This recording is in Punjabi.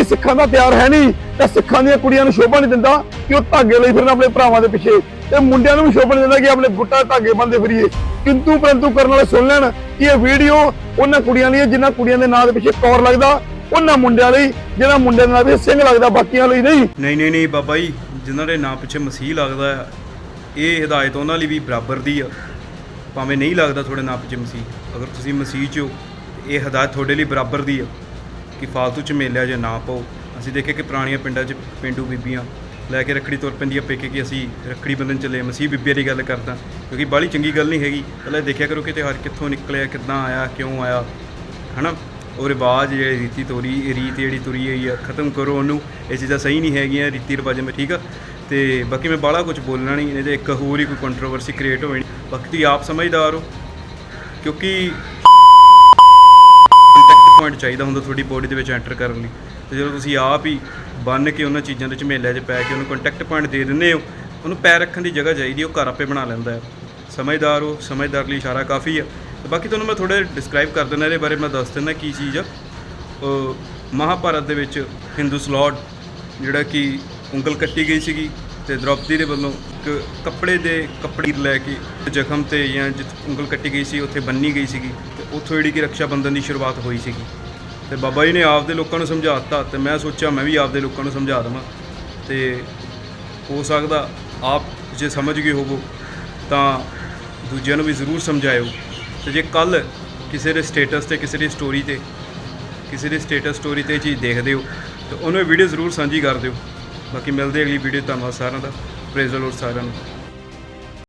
ਕੋਈ ਸਿੱਖਾਂ ਦਾ ਪਿਆਰ ਹੈ ਨਹੀਂ, ਤੇ ਸਿੱਖਾਂ ਦੀਆਂ ਕੁੜੀਆਂ ਨੂੰ ਸ਼ੋਭਾ ਨਹੀਂ ਦਿੰਦਾ ਕਿ ਉਹ ਧਾਗੇ ਲਈ ਫਿਰਨ ਆਪਣੇ ਭਰਾਵਾਂ ਦੇ ਪਿੱਛੇ। ਤੇ ਮੁੰਡਿਆਂ ਨੂੰ ਵੀ ਸ਼ੋਭਾ ਨਹੀਂ ਦਿੰਦਾ ਕਿ ਆਪਣੇ ਗੁੱਟਾ ਧਾਗੇ ਬੰਦੇ ਫਿਰੀਏ। ਕਿੰਤੂ ਪਰੰਤੂ ਕਰਨ ਵਾਲੇ ਸੁਣ ਲੈਣ ਕਿ ਇਹ ਵੀਡੀਓ ਉਹਨਾਂ ਕੁੜੀਆਂ ਲਈ ਜਿਨ੍ਹਾਂ ਕੁੜੀਆਂ ਦੇ ਨਾਂ ਦੇ ਪਿੱਛੇ ਕੌਰ ਲੱਗਦਾ, ਉਹਨਾਂ ਮੁੰਡਿਆਂ ਲਈ, ਜਿਹਨਾਂ ਮੁੰਡਿਆਂ ਦੇ ਨਾਂ ਪਿੱਛੇ ਸਿੰਘ ਲੱਗਦਾ, ਬਾਕੀਆਂ ਲਈ ਨਹੀਂ। ਨਹੀਂ ਨਹੀਂ ਨਹੀਂ ਬਾਬਾ ਜੀ, ਜਿਨ੍ਹਾਂ ਦੇ ਨਾਂ ਪਿੱਛੇ ਮਸੀਹ ਲੱਗਦਾ ਆ ਇਹ ਹਦਾਇਤ ਉਹਨਾਂ ਲਈ ਵੀ ਬਰਾਬਰ ਦੀ ਆ। ਭਾਵੇਂ ਨਹੀਂ ਲੱਗਦਾ ਤੁਹਾਡੇ ਨਾਂ ਪਿੱਛੇ ਮਸੀਹ, ਅਗਰ ਤੁਸੀਂ ਮਸੀਹ 'ਚ ਹੋ, ਇਹ ਹਦਾਇਤ ਤੁਹਾਡੇ ਲਈ ਬਰਾਬਰ ਦੀ ਆ। ਕਿ ਫालतू ਚ ਮੇਲਿਆ ਜੇ ਨਾ ਪਾਓ। ਅਸੀਂ ਦੇਖਿਆ ਕਿ ਪੁਰਾਣੀਆਂ ਪਿੰਡਾਂ 'ਚ ਪਿੰਡੂ ਬੀਬੀਆਂ ਲੈ ਕੇ ਰੱਖੜੀ ਤੁਰ ਪੈਂਦੀਆਂ ਪੇਕੇ ਕਿ ਅਸੀਂ ਰੱਖੜੀ ਬੰਨਣ ਚੱਲੇ ਮਸੀਹ ਬੀਬੀਆਂ ਦੀ ਗੱਲ ਕਰਦਾ, ਕਿਉਂਕਿ ਬਾਹਲੀ ਚੰਗੀ ਗੱਲ ਨਹੀਂ ਹੈਗੀ। ਪਹਿਲਾਂ ਦੇਖਿਆ ਕਰੋ ਕਿ ਤਿਉਹਾਰ ਕਿੱਥੋਂ ਨਿਕਲਿਆ, ਕਿੱਦਾਂ ਆਇਆ, ਕਿਉਂ ਆਇਆ, ਹਨਾ? ਉਹ ਰਿਵਾਜ ਜਿਹੜੇ ਰੀਤੀ ਤੋਰੀ ਰੀਤ ਜਿਹੜੀ ਤੁਰੀ ਹੋਈ ਆ, ਖਤਮ ਕਰੋ ਉਹਨੂੰ। ਇਹ ਚੀਜ਼ਾਂ ਸਹੀ ਨਹੀਂ ਹੈਗੀਆਂ, ਰੀਤੀ ਰਿਵਾਜਾਂ ਮੈਂ ਠੀਕ ਆ। ਤੇ ਬਾਕੀ ਮੈਂ ਬਾਹਲਾ ਕੁਝ ਬੋਲਣਾ ਨਹੀਂ, ਇਹਦੇ ਇੱਕ ਹੋਰ ਹੀ ਕੋਈ ਕੰਟਰੋਵਰਸੀ ਕ੍ਰੀਏਟ ਹੋਣੀ। ਬਾਕੀ ਤੁਸੀਂ ਆਪ ਸਮਝਦਾਰ ਹੋ, ਕਿਉਂਕਿ ਪੁਆਇੰਟ ਚਾਹੀਦਾ ਹੁੰਦਾ ਤੁਹਾਡੀ ਬੋਡੀ ਦੇ ਵਿੱਚ ਐਂਟਰ ਕਰਨ ਲਈ। ਤੇ ਜਦੋਂ ਤੁਸੀਂ ਆਪ ਹੀ ਬੰਨ ਕੇ ਉਹਨਾਂ ਚੀਜ਼ਾਂ ਦੇ ਝਮੇਲਿਆਂ 'ਚ ਪੈ ਕੇ ਉਹਨੂੰ ਕੰਟੈਕਟ ਪੁਆਇੰਟ ਦੇ ਦਿੰਦੇ ਹੋ, ਉਹਨੂੰ ਪੈਰ ਰੱਖਣ ਦੀ ਜਗ੍ਹਾ ਚਾਹੀਦੀ ਉਹ ਘਰ ਆਪੇ ਬਣਾ ਲੈਂਦਾ ਹੈ। ਸਮਝਦਾਰ ਹੋ, ਸਮਝਦਾਰ ਲਈ ਇਸ਼ਾਰਾ ਕਾਫੀ ਆ ਤੇ ਬਾਕੀ ਤੁਹਾਨੂੰ ਮੈਂ ਥੋੜਾ ਡਿਸਕ੍ਰਾਈਬ ਕਰ ਦਿੰਦਾ, ਇਹਦੇ ਬਾਰੇ ਮੈਂ ਦੱਸ ਦਿੰਦਾ ਕੀ ਚੀਜ਼ ਆ। ਅਹ ਮਹਾਭਾਰਤ ਦੇ ਵਿੱਚ ਹਿੰਦੂ ਸਲੌਟ ਜਿਹੜਾ ਕਿ ਉਂਗਲ ਕੱਟੀ ਗਈ ਸੀਗੀ ਤੇ ਦ੍ਰੋਪਦੀ ਦੇ ਵੱਲੋਂ ਇੱਕ ਕੱਪੜੇ ਦੇ ਕੱਪੜੀ ਲੈ ਕੇ ਜ਼ਖਮ ਤੇ ਜਾਂ ਜਿੱਥੇ ਉਂਗਲ ਕੱਟੀ ਗਈ ਸੀ, ਉੱਥੇ ਬੰਨੀ ਗਈ ਸੀਗੀ। ਉੱਥੋਂ ਜਿਹੜੀ ਕਿ ਰਕਸ਼ਾ ਬੰਧਨ ਦੀ ਸ਼ੁਰੂਆਤ ਹੋਈ ਸੀਗੀ। ਤੇ ਬਾਬਾ ਜੀ ਨੇ ਆਪਦੇ ਲੋਕਾਂ ਨੂੰ ਸਮਝਾਤਾ ਤੇ ਮੈਂ ਸੋਚਿਆ ਮੈਂ ਵੀ ਆਪਦੇ ਲੋਕਾਂ ਨੂੰ ਸਮਝਾ ਦੇਵਾਂ। ਤੇ ਹੋ ਸਕਦਾ ਆਪ ਜੇ ਸਮਝ ਗਏ ਹੋਵੋ ਤਾਂ ਦੂਜਿਆਂ ਨੂੰ ਵੀ ਜ਼ਰੂਰ ਸਮਝਾਇਓ। ਤੇ ਜੇ ਕੱਲ ਕਿਸੇ ਦੇ ਸਟੇਟਸ ਤੇ, ਕਿਸੇ ਦੀ ਸਟੋਰੀ ਤੇ, ਕਿਸੇ ਦੀ ਸਟੇਟਸ ਸਟੋਰੀ ਤੇ ਇਹ ਚੀਜ਼ ਦੇਖਦੇ ਹੋ, ਤਾਂ ਉਹਨੂੰ ਇਹ ਵੀਡੀਓ ਜ਼ਰੂਰ ਸਾਂਝੀ ਕਰ ਦਿਓ। ਬਾਕੀ ਮਿਲਦੇ ਅਗਲੀ ਵੀਡੀਓ ਧੰਨਵਾਦ ਸਾਰਿਆਂ ਦਾ ਪ੍ਰੇਜ਼ ਲੋਡ ਸਾਰਿਆਂ ਨੂੰ।